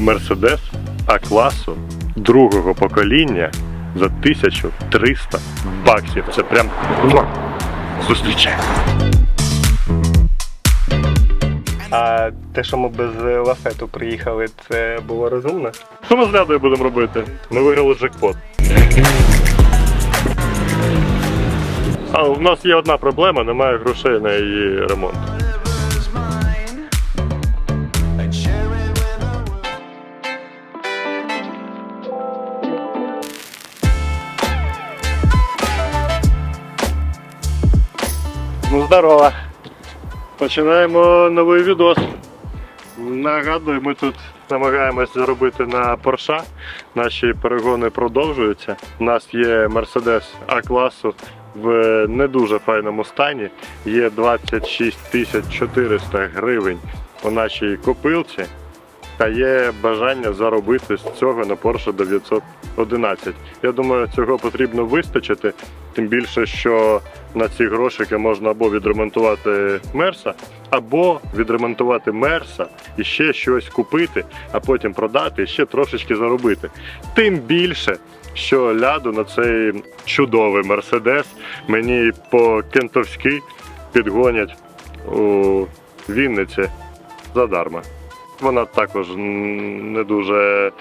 Мерседес А-класу другого покоління за 1300 баксів. Це прям муа. А те, що ми без лафету приїхали, це було розумно? Що ми з Лядою будемо робити? Ми виграли джекпот. А у нас є одна проблема, немає грошей на її ремонт. Здорово. Починаємо новий відос. Нагадую, ми тут намагаємось заробити на Порша. Наші перегони продовжуються. У нас є Mercedes А-класу в не дуже файному стані. Є 26 тисяч 400 гривень у нашій копилці. Та є бажання заробити з цього на Porsche 911. Я думаю, цього потрібно вистачити. Тим більше, що на ці грошики можна або відремонтувати Мерса, або відремонтувати Мерса і ще щось купити, а потім продати і ще трошечки заробити. Тим більше, що ляду на цей чудовий Мерседес мені по-кентовськи підгонять у Вінниці задарма. Вона також не дуже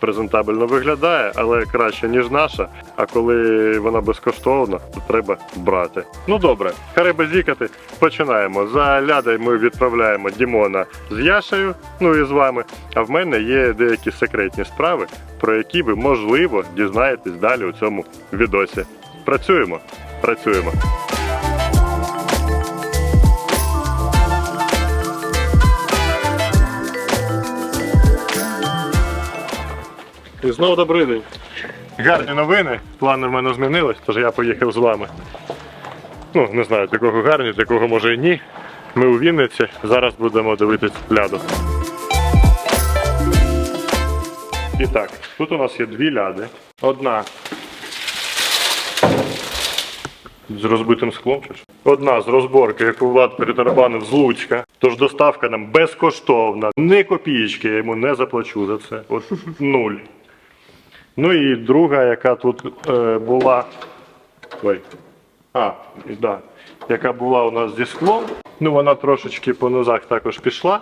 презентабельно виглядає, але краще, ніж наша. А коли вона безкоштовна, то треба брати. Ну добре, харе базікати. Починаємо. За лядою ми відправляємо Дімона з Яшею, ну і з вами. А в мене є деякі секретні справи, про які ви можливо дізнаєтесь далі у цьому відосі. Працюємо, працюємо. І знову добрий день. Гарні новини. Плани в мене змінились, тож я поїхав з вами. Ну, не знаю, для кого гарні, для кого може і ні. Ми у Вінниці. Зараз будемо дивитись ляду. І так, тут у нас є дві ляди. Одна з розбитим склом. чи? Одна з розборки, яку Влад перетарабанив з Луцька. Тож доставка нам безкоштовна. Ні копієчки я йому не заплачу за це. От нуль. Ну і друга, яка тут е, була. Ой. А, да. Яка була у нас зі склом. Ну, вона трошечки по нозах також пішла.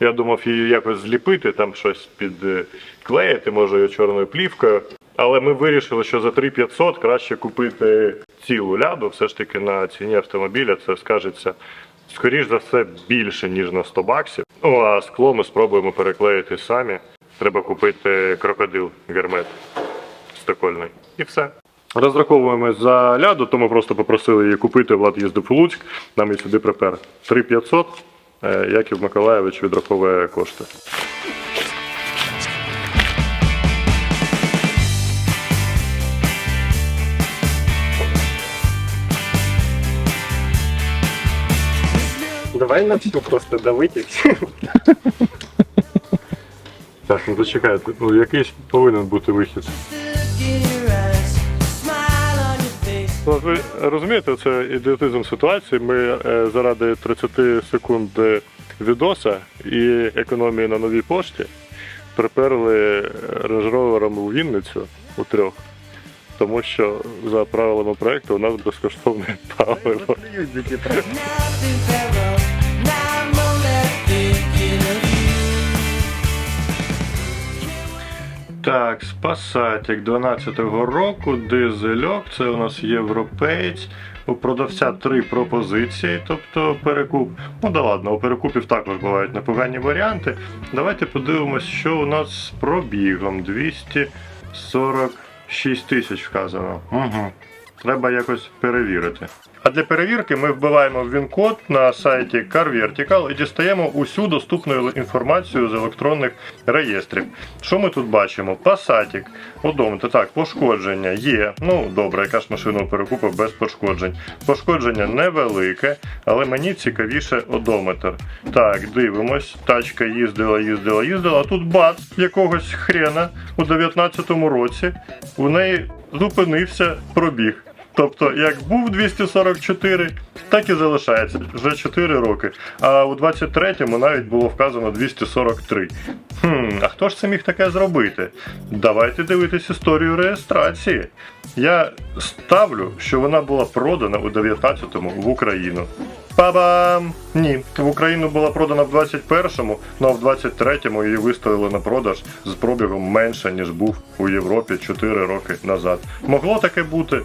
Я думав її якось зліпити, там щось підклеїти, може її чорною плівкою. Але ми вирішили, що за 3500 краще купити цілу ляду. Все ж таки на ціні автомобіля це скажеться, скоріш за все, більше, ніж на 100 баксів. Ну а скло ми спробуємо переклеїти самі. Треба купити крокодил гермет стокольний. І все. Розраховуємо за ляду, то ми просто попросили її купити. Влад їздив у Луцьк, нам і сюди припер. 3500. Е, Яків Миколаєвич відраховує кошти. Давай на всю просто давити. Так, ну зачекай, ну якийсь повинен бути вихід. Ну, ви розумієте, це ідіотизм ситуації. Ми е, заради 30 секунд відоса і економії на новій пошті приперли рейндж-ровером у Вінницю у трьох. Тому що за правилами проекту у нас безкоштовне паливо. Так, спасатик 12-го року, дизельок, це у нас європеєць. У продавця три пропозиції, тобто перекуп. Ну да ладно, у перекупів також бувають непогані варіанти. Давайте подивимось, що у нас з пробігом 246 тисяч вказано. Угу. Треба якось перевірити. А для перевірки ми вбиваємо він-код на сайті CarVertical і дістаємо усю доступну інформацію з електронних реєстрів. Що ми тут бачимо? Пасатік, одометр, так, пошкодження є. Ну добре, яка ж машина перекупив без пошкоджень. Пошкодження невелике, але мені цікавіше одометр. Так, дивимось. Тачка їздила, їздила, їздила. А тут бац якогось хрена у 19-му році. У неї зупинився пробіг. Тобто, як був 244, так і залишається вже 4 роки. А у 23-му навіть було вказано 243. Хм, а хто ж це міг таке зробити? Давайте дивитись історію реєстрації. Я ставлю, що вона була продана у 19-му в Україну. Па-бам! Ні, в Україну була продана в 21-му, ну а в 23-му її виставили на продаж з пробігом менше, ніж був у Європі 4 роки назад. Могло таке бути?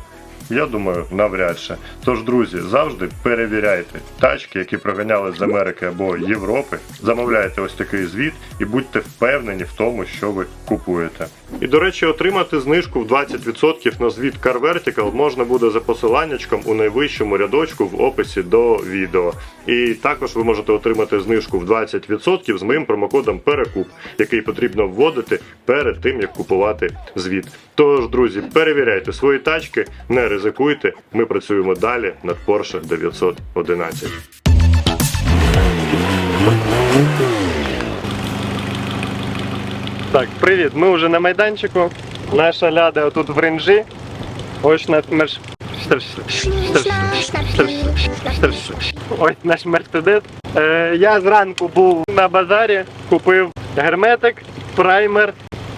Я думаю, навряд чи. Тож, друзі, завжди перевіряйте тачки, які проганяли з Америки або Європи. Замовляйте ось такий звіт і будьте впевнені в тому, що ви купуєте. І до речі, отримати знижку в 20% на звіт Car Vertical можна буде за посиланнячком у найвищому рядочку в описі до відео. І також ви можете отримати знижку в 20% з моїм промокодом Перекуп, який потрібно вводити перед тим, як купувати звіт. Тож, друзі, перевіряйте свої тачки, не ризикуйте. Ми працюємо далі над Porsche 911. Так, привіт. Ми вже на майданчику. Наша ляда тут в ренжі. Ось наш мерш. Ось наш мерседес. Е, я зранку був на базарі, купив герметик, праймер,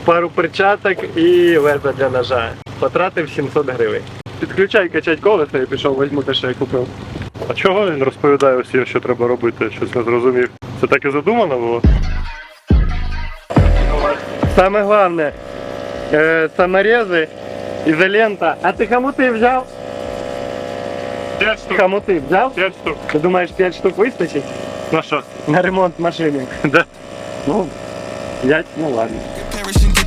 пару перчаток і лезо для ножа. Потратив 700 гривень. Підключай качать колеса і пішов, візьму те, що я купив. А чого він розповідає усім, що треба робити? Щось не зрозумів. Це так і задумано було? Саме головне, е, саморези, ізолента. А ти хомути взяв? 5 штук. Хомути взяв? 5 штук. Ти думаєш, 5 штук вистачить На що? на ремонт машини? Да. Ну, 5, ну ладно.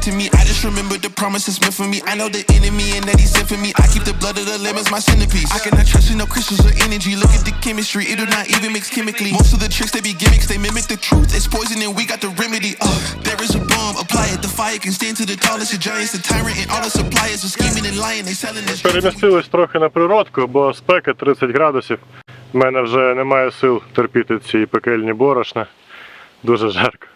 To me. I just remember the promises meant for me. I know the enemy and that he's sent for me. I keep the blood of the lemons my centerpiece. I cannot trust in no crystals or energy. Look at the chemistry, it do not even mix chemically. Most of the tricks they be gimmicks, they mimic the truth. It's poison and we got the remedy. Uh, there is a Перемістились трохи на природку, бо спека 30 градусів. У мене вже немає сил терпіти ці пекельні борошна. Дуже жарко.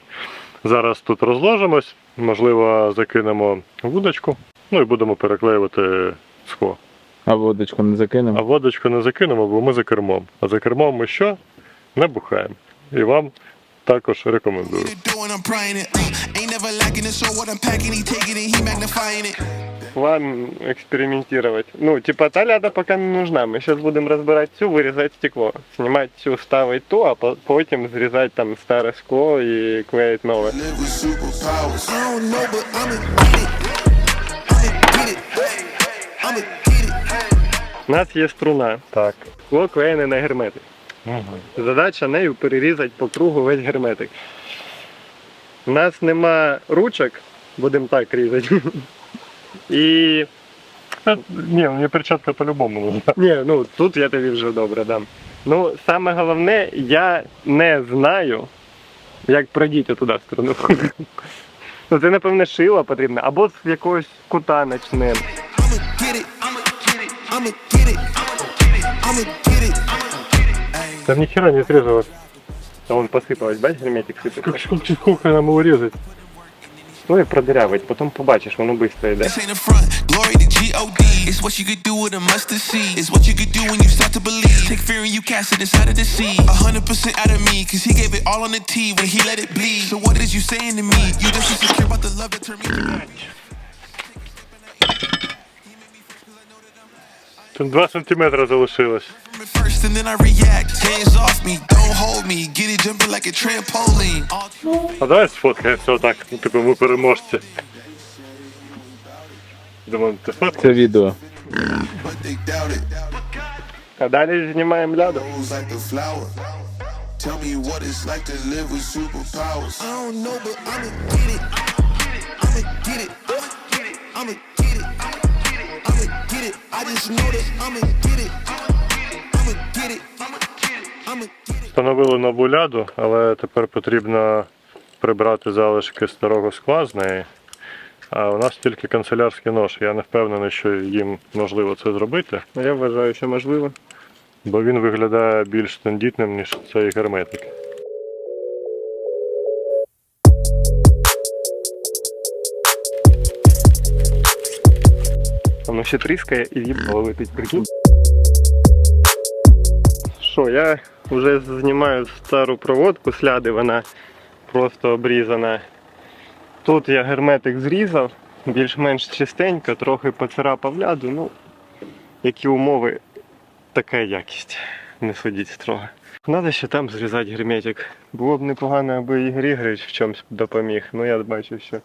Зараз тут розложимось, можливо, закинемо вудочку, ну і будемо переклеювати схо. А водочку не закинемо? А водочку не закинемо, бо ми за кермом. А за кермом ми що? Не бухаємо. І вам також рекомендую. They're doing, I'm prying it. Uh, ain't never lacking it, so what I'm packing, he taking it, he magnifying it. План экспериментировать. Ну, типа та ляда пока не нужна. Мы сейчас будем разбирать всю, вырезать стекло. Снимать всю, ставить ту, а по- потім зрізати там старе скло і клеїть нове. Live with superpowers. I don't know, but I'ma get it. I'ma get it. I'ma get it. У нас є струна. Так. Скло клеєне на герметик. Задача нею перерізати по кругу весь герметик. У нас нема ручок, будемо так різати. І Ні, мені перчатка по-любому нужна. Ні, ну тут я тобі вже добре дам. Ну, саме головне, я не знаю, як продіти туди в сторону. Ну, це, напевне, шило потрібно, або з якогось кута почнемо. it. Там ніхера не зрізалось. А вон посипалось, бачиш, герметик сипеться. Скільки скільки нам його різати? Ну і продирявить, потім побачиш, воно швидко йде. This ain't a front. Glory to G-O-D. It's what you could do with a mustard seed. It's what you could do when you start to believe. Take fear and you cast it inside of the sea. A hundred percent out of me, cause he gave it all on the T when he let it bleed. So what is you saying to me? You just insecure about the love that turned me to Тут 2 сантиметри залишилось. А давай сфоткаємося отак, ну, типу ми переможці. Думаю, ти сфоткаєш? Це відео. А далі знімаємо ляду. Tell me what it's like to live with superpowers. I don't know, but I'ma get it. I'ma get it. I'ma get it. I'ma get it. I just know that I'ma get it. I'ma get it. I'ma get it. Встановили нову ляду, але тепер потрібно прибрати залишки старого скла з неї. А у нас тільки канцелярський нож. Я не впевнений, що їм можливо це зробити, Я вважаю, що можливо. бо він виглядає більш тендітним, ніж цей герметик. Воно ще тріскає і їбало летить, прикинь. що, я вже знімаю стару проводку сляди, вона просто обрізана. Тут я герметик зрізав, більш-менш чистенько, трохи поцарапав ляду. Ну, які умови, така якість. Не судіть строго. Надо ще там зрізати герметик. Було б непогано, аби Ігор Ігорович в чомусь допоміг. Ну я бачу, що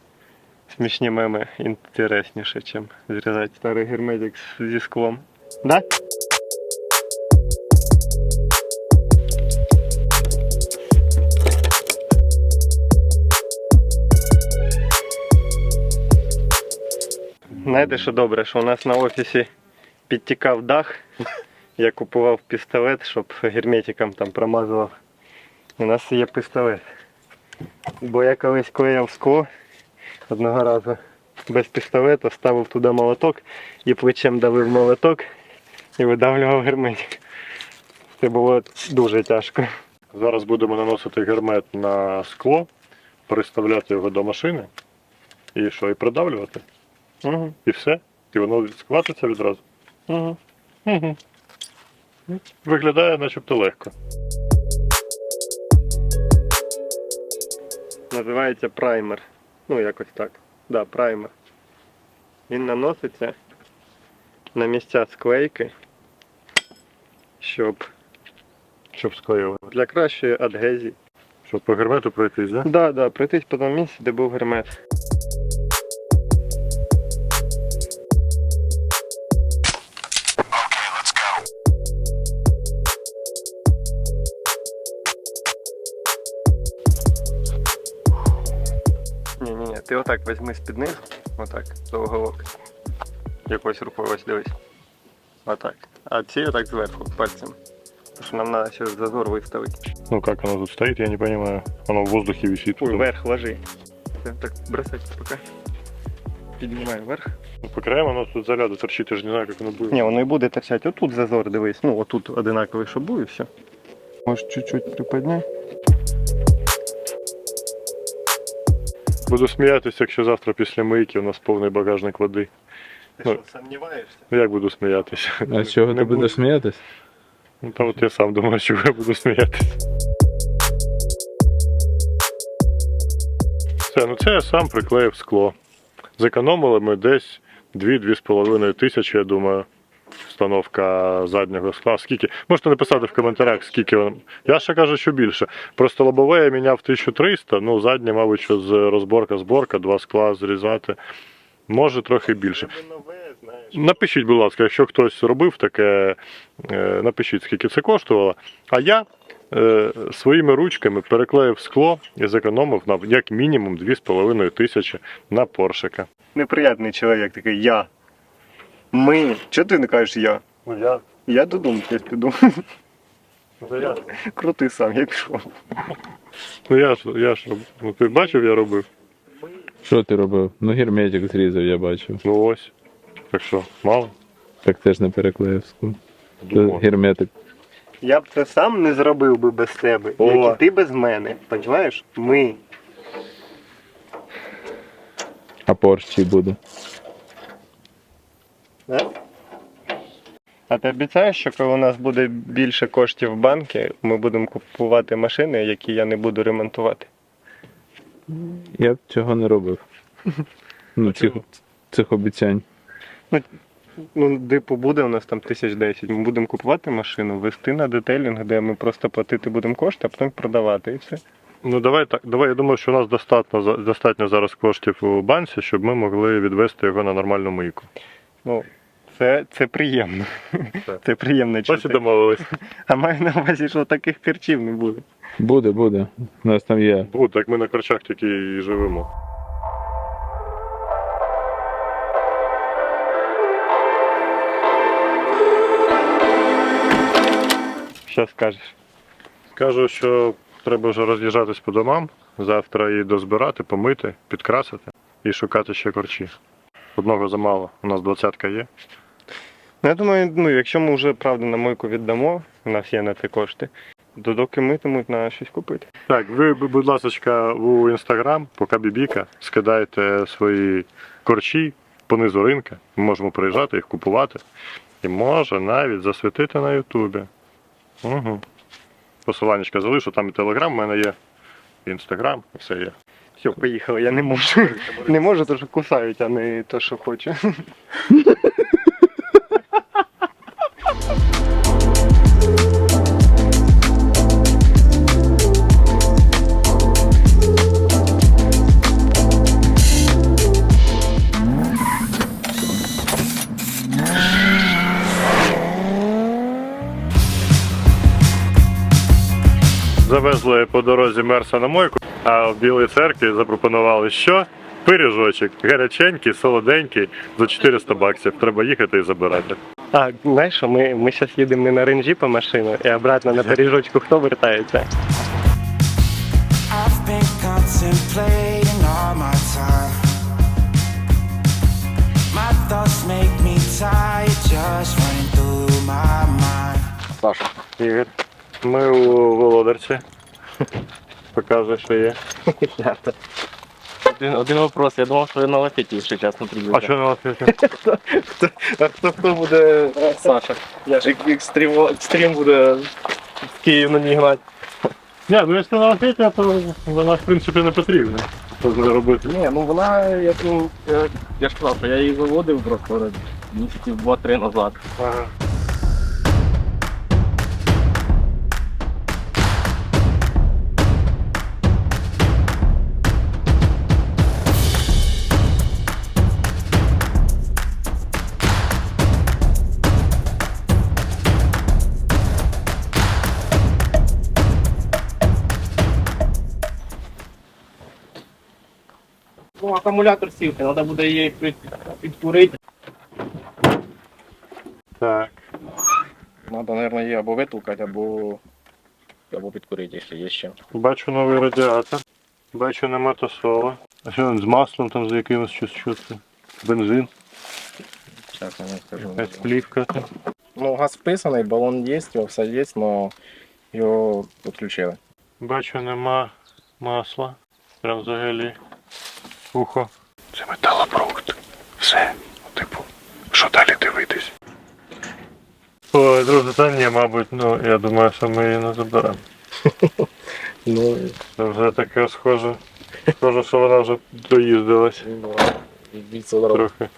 смішні меми інтересніше, ніж зрізати старий герметик зі склом. Да? Знаєте, що добре, що у нас на офісі підтікав дах. Я купував пістолет, щоб герметиком там промазував. У нас є пістолет. Бо я колись клеїв скло одного разу без пістолета, ставив туди молоток і плечем давив молоток і видавлював герметик. Це було дуже тяжко. Зараз будемо наносити гермет на скло, приставляти його до машини і що, і придавлювати. Угу. І все. І воно схватиться відразу. Угу. Угу. Виглядає начебто легко. Називається праймер. Ну, якось так. Да, праймер. Він наноситься на місця склейки, щоб Щоб склеювати. для кращої адгезії. Щоб по гермету пройтись, да? Да, да, пройтись по тому місці, де був гермет. Отак візьми з-під них, отак, за уголок. Якось рукою ось дивись. Отак. А ці отак зверху, пальцем. Тому що нам треба ще зазор виставити. Ну как оно тут стоит, я не понимаю. Оно в воздухе висит. Ой, вверх ложи. Так бросать пока. Піднімай вверх. Ну, по краям оно тут заряду торчит, я же не знаю, как оно будет. Ні, воно і буде торчати. Отут зазор дивись. Ну, отут одинаковий, щоб був і все. Можеш чуть-чуть приподняти. Буду сміятися, якщо завтра після мийки у нас повний багажник води. Ти Ну. що, сумніваєшся? Ну як буду сміятися? А з чого Не ти будеш буду. сміятись? Ну, та от я сам думаю, чого я буду сміятися. Все, ну це я сам приклеїв скло. Зекономили ми десь 2-2,5 тисячі, я думаю. Встановка заднього скла. Скільки? Можете написати в коментарях, скільки воно. Я ще кажу, що більше. Просто лобове я міняв 1300, ну заднє, мабуть, що з розборка, зборка, два скла зрізати. Може трохи більше. Напишіть, будь ласка, якщо хтось робив таке, е, напишіть, скільки це коштувало. А я е, своїми ручками переклеїв скло і зекономив на як мінімум 2,5 тисячі на поршика. Неприятний чоловік такий я. Ми. Чого ти не кажеш я? Ну я, Я додому я піду. ну, я, Крути сам, я пішов. ну, я, ж, я ж роб- ну, ти бачив, я робив. Що ти робив? Ну герметик зрізав, я бачив. Ну ось. Так що, мало? Так теж не переклеїв скло. Це герметик. Я б це сам не зробив би без тебе, О. як і ти без мене. Понімаєш? Ми. А Порш чий буде? Да? А ти обіцяєш, що коли у нас буде більше коштів в банку, ми будемо купувати машини, які я не буду ремонтувати? Я б цього не робив. Ну, цих, цих обіцянь. Ну, типу, буде у нас там тисяч десять. Ми будемо купувати машину, вести на детейлінг, де ми просто платити будемо кошти, а потім продавати і все. Ну давай так. Давай, я думаю, що у нас достатньо, за- достатньо зараз коштів у банці, щоб ми могли відвести його на нормальну мийку. Ну, це, це приємно. Так. Це приємно чути. домовились. А маю на увазі, що таких харчів не буде. Буде, буде. У нас там є. Буде, так ми на корчах тільки і живемо. Що скажеш? Кажу, що треба вже роз'їжджатись по домам, завтра її дозбирати, помити, підкрасити і шукати ще корчі. Одного замало, у нас двадцятка є. Ну, я думаю, ну, якщо ми вже правда на мойку віддамо, у нас є на це кошти, то доки митимуть, треба щось купити. Так, ви, будь ласка, у інстаграм, поки бібіка, скидайте свої корчі понизу ринка. Ми можемо приїжджати, їх купувати. І може навіть засвітити на Ютубі. Угу. Посиланнячка залишу, там і телеграм в мене є, і інстаграм, все є. Все, поїхали, я не можу. Не можу, то що кусають, а не то, що хочу. Завезли по дорозі мерса на мойку, а в Білій церкві запропонували що? Пиріжочок, гаряченький, солоденький, за 400 баксів. Треба їхати і забирати. А, знаєш, що ми, ми зараз їдемо не на ренжі по машину, і обратно на пиріжочку хто вертається? Саша. Ігор, ми у Володарці. Показує, що є. Один, один вопрос. Я думав, що ви на лафеті, якщо чесно, приїдете. А що на лафеті? А хто хто буде Саша? Я ж екстрім, екстрім буде в Київ на ній гнати. Ні, ну якщо на лафеті, то вона в принципі не потрібна. Що з нею робити? Ні, ну вона, я, ну, я, я ж казав, що я її виводив просто місяців два-три назад. Ага. Акумулятор сів, треба буде її під, підкурити. Так. Треба, мабуть, її або витулкати, або, або підкурити, якщо є ще. Бачу новий радіатор. Бачу нема тосола. А що він з маслом там з якимось щось чути? Бензин, Зараз я не скажу. якась плівка. Ну, газ вписаний, балон є, його все є, але його відключили. Бачу, нема масла. Прям взагалі. Сухо. Це металопрокт. Все. Ну, типу, що далі дивитись? Ой, друже, та ні, мабуть, ну я думаю, що ми її не заберемо. Ну, Це вже таке схоже. Схоже, що вона вже доїздилась трохи.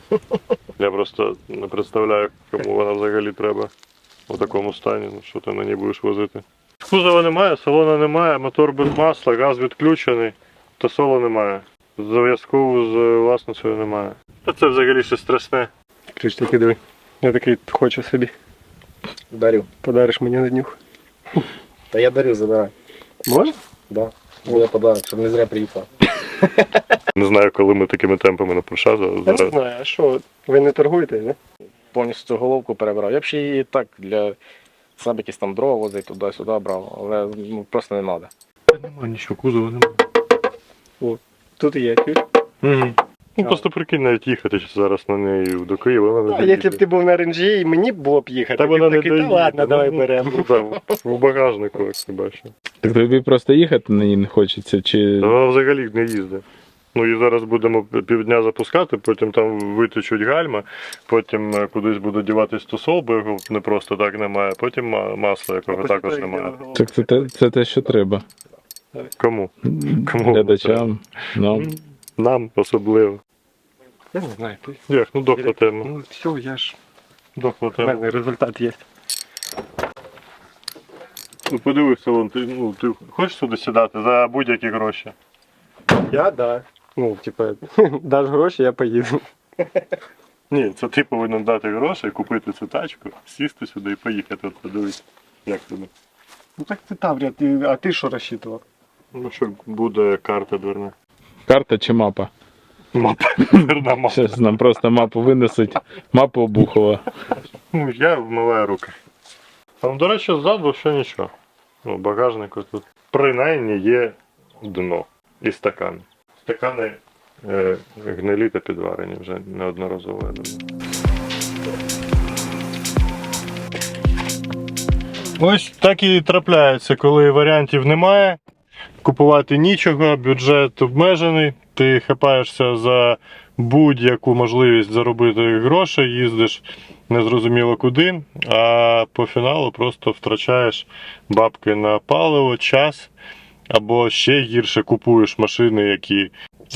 Я просто не представляю, кому вона взагалі треба у такому стані, ну що ти на ній будеш возити. Кузова немає, салона немає, мотор без масла, газ відключений, та соло немає. Зв'язку з власницею немає. Та це взагалі щось страшне. ключ таки диви. Я такий хочу собі. Дарю. Подариш мені на днюх. Та я дарю, забирай. Можна? Да. Буде подарок, щоб не зря приїхав. Не знаю, коли ми такими темпами на Порша Я не зараз. знаю, а що, ви не торгуєте, не? повністю цю головку перебрав. Я б ще її так для себе якісь там дрова возити туди-сюди брав, але ну, просто не треба. Немає нічого, кузова немає. Тут є ключ. Угу. Ну просто прикинь навіть їхати зараз на неї до Києва. Вона не А доїде. якщо б ти був на ренжі, і мені б було б їхати, Та ти вона б не такий, та доїде. ладно, давай Ну, беремо. ну, там, У багажнику, як ти бачиш. Так тобі просто їхати на ній не хочеться, чи. Та Вона взагалі не їздить. Ну і зараз будемо півдня запускати, потім там витечуть гальма, потім е, кудись буде діватись тусол, бо його не просто так немає, потім ма- масла, якого також немає. Так це те, це те, що треба. Кому? Кому? Глядачам. Нам. Нам особливо. Я не знаю, ти. Як, ну дохла тема. Ну все, я ж. Дохла У тема. мене результат є. Ну подивись, салон, ти, ну, ти хочеш сюди сідати за будь-які гроші? Я, да. Ну, типа, даш гроші, я поїду. Ні, це ти повинен дати гроші, купити цю тачку, сісти сюди і поїхати. От подивись, як тобі. Ну так ти Таврія, ти, а ти що розчитував? Ну що, буде карта дверна. Карта чи мапа? Мапа. Дверна мапа. Зараз нам просто мапу винесуть. Мапу Обухова. Ну, я вмиваю руки. Там, до речі, ззаду ще нічого. Ну, багажнику тут принаймні є дно і стакани. Стакани е, гнилі та підварені вже неодноразово. я думаю. Ось так і трапляється, коли варіантів немає, купувати нічого, бюджет обмежений, ти хапаєшся за будь-яку можливість заробити гроші, їздиш незрозуміло куди, а по фіналу просто втрачаєш бабки на паливо, час, або ще гірше купуєш машини, які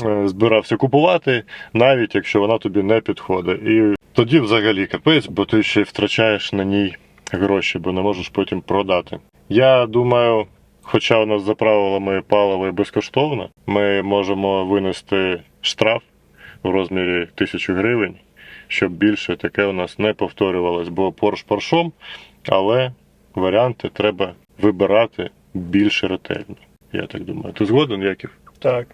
е, збирався купувати, навіть якщо вона тобі не підходить. І тоді взагалі капець, бо ти ще й втрачаєш на ній гроші, бо не можеш потім продати. Я думаю, хоча у нас за правилами паливо безкоштовно, ми можемо винести штраф у розмірі тисячу гривень, щоб більше таке у нас не повторювалось, бо порш поршом, але варіанти треба вибирати більш ретельно. Я так думаю. Ти згоден, Яків? Так.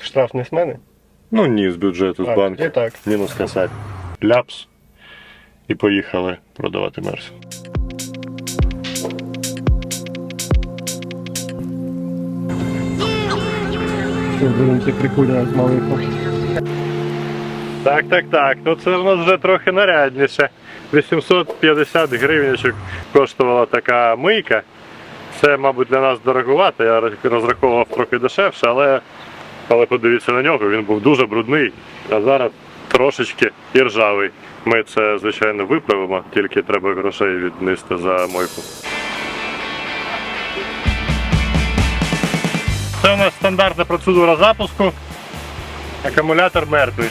Штраф не з мене? Ну ні, з бюджету, з банку. так. Мінус косарь. Ляпс. І поїхали продавати мерс. Це прикольно з малих. Так, так, так. Ну це в нас вже трохи нарядніше. 850 гривнячок коштувала така мийка. Це, мабуть, для нас дороговато. Я розраховував трохи дешевше, але, але подивіться на нього, він був дуже брудний, а зараз трошечки і ржавий. Ми це, звичайно, виправимо, тільки треба грошей віднести за мойку. Це у нас стандартна процедура запуску. Акумулятор мертвий.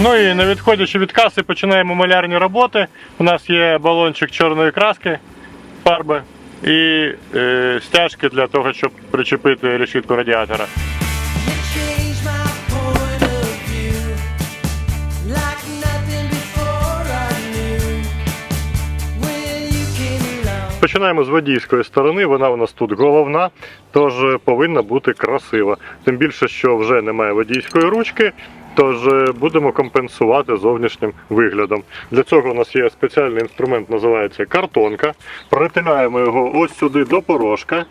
Ну і не відходячи від каси, починаємо малярні роботи. У нас є балончик чорної краски, фарби і е, стяжки для того, щоб причепити решітку радіатора. Починаємо з водійської сторони, вона у нас тут головна, тож повинна бути красива. Тим більше, що вже немає водійської ручки, тож е, будемо компенсувати зовнішнім виглядом. Для цього у нас є спеціальний інструмент, називається картонка. Притиляємо його ось сюди до порожка,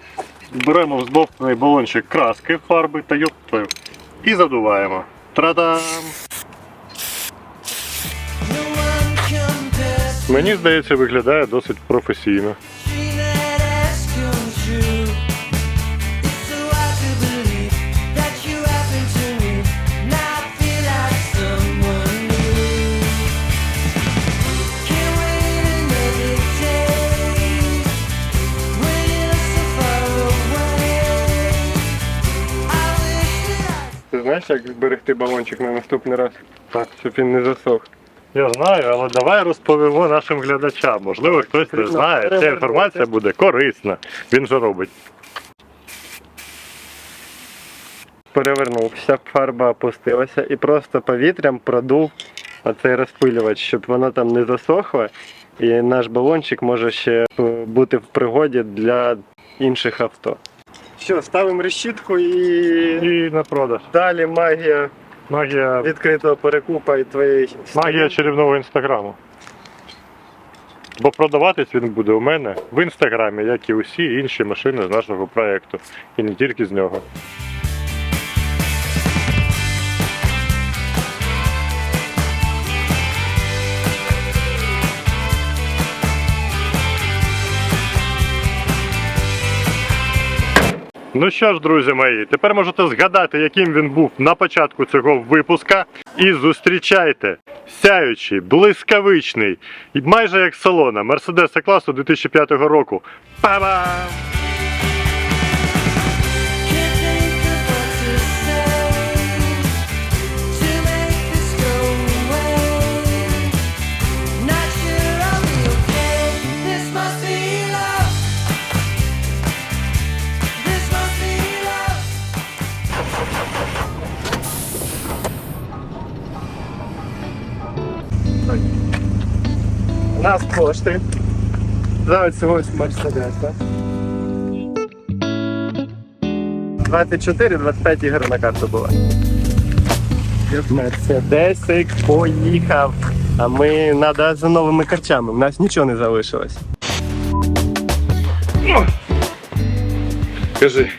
беремо взбовтаний балончик краски, фарби та йоптою і задуваємо. Традам! Мені здається, виглядає досить професійно. Знаєш, як зберегти балончик на наступний раз? Так. Щоб він не засох. Я знаю, але давай розповімо нашим глядачам. Можливо, хтось не знає. Ця інформація буде корисна. Він же робить. Перевернув, вся фарба опустилася і просто повітрям продув оцей розпилювач, щоб вона там не засохла. І наш балончик може ще бути в пригоді для інших авто. Що, ставимо решітку і І на продаж. далі магія Магія, відкритого перекупа і твоєї магія чарівного інстаграму. Бо продаватись він буде у мене в інстаграмі, як і усі інші машини з нашого проєкту. І не тільки з нього. Ну що ж, друзі мої, тепер можете згадати, яким він був на початку цього випуска. І зустрічайте сяючий, блискавичний, майже як салона Мерседеса класу 2005 року. Па-бам! Нас кошти. За цього Мерседеса. 24-25 ігор на карту було. Мерседесик поїхав. А ми треба за новими карчами. У нас нічого не залишилось. Кажи.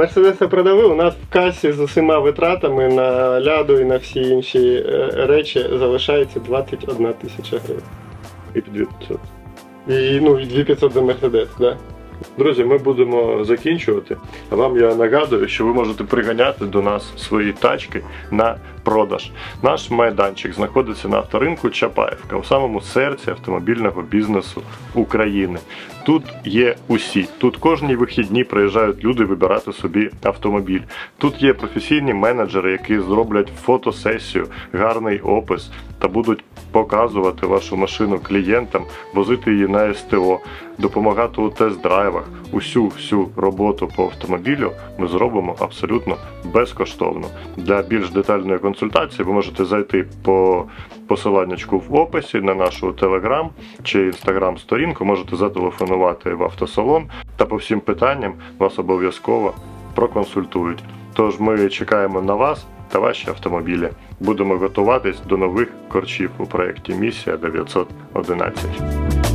Мерседеса продали. У нас в касі з усіма витратами на ляду і на всі інші е, речі залишається 21 тисяча гривень. І під 2500. І, ну, і 2500 за Мерседес, да? Друзі, ми будемо закінчувати. Вам я нагадую, що ви можете приганяти до нас свої тачки на продаж. Наш майданчик знаходиться на авторинку Чапаєвка, у самому серці автомобільного бізнесу України. Тут є усі. Тут кожні вихідні приїжджають люди вибирати собі автомобіль. Тут є професійні менеджери, які зроблять фотосесію, гарний опис та будуть показувати вашу машину клієнтам, возити її на СТО, допомагати у тест-драйвах. Усю всю роботу по автомобілю ми зробимо абсолютно безкоштовно. Для більш детальної консультації ви можете зайти по посиланнячку в описі на нашу телеграм чи інстаграм сторінку. Можете зателефонувати в автосалон та по всім питанням вас обов'язково проконсультують. Тож ми чекаємо на вас та ваші автомобілі. Будемо готуватись до нових корчів у проєкті Місія 911.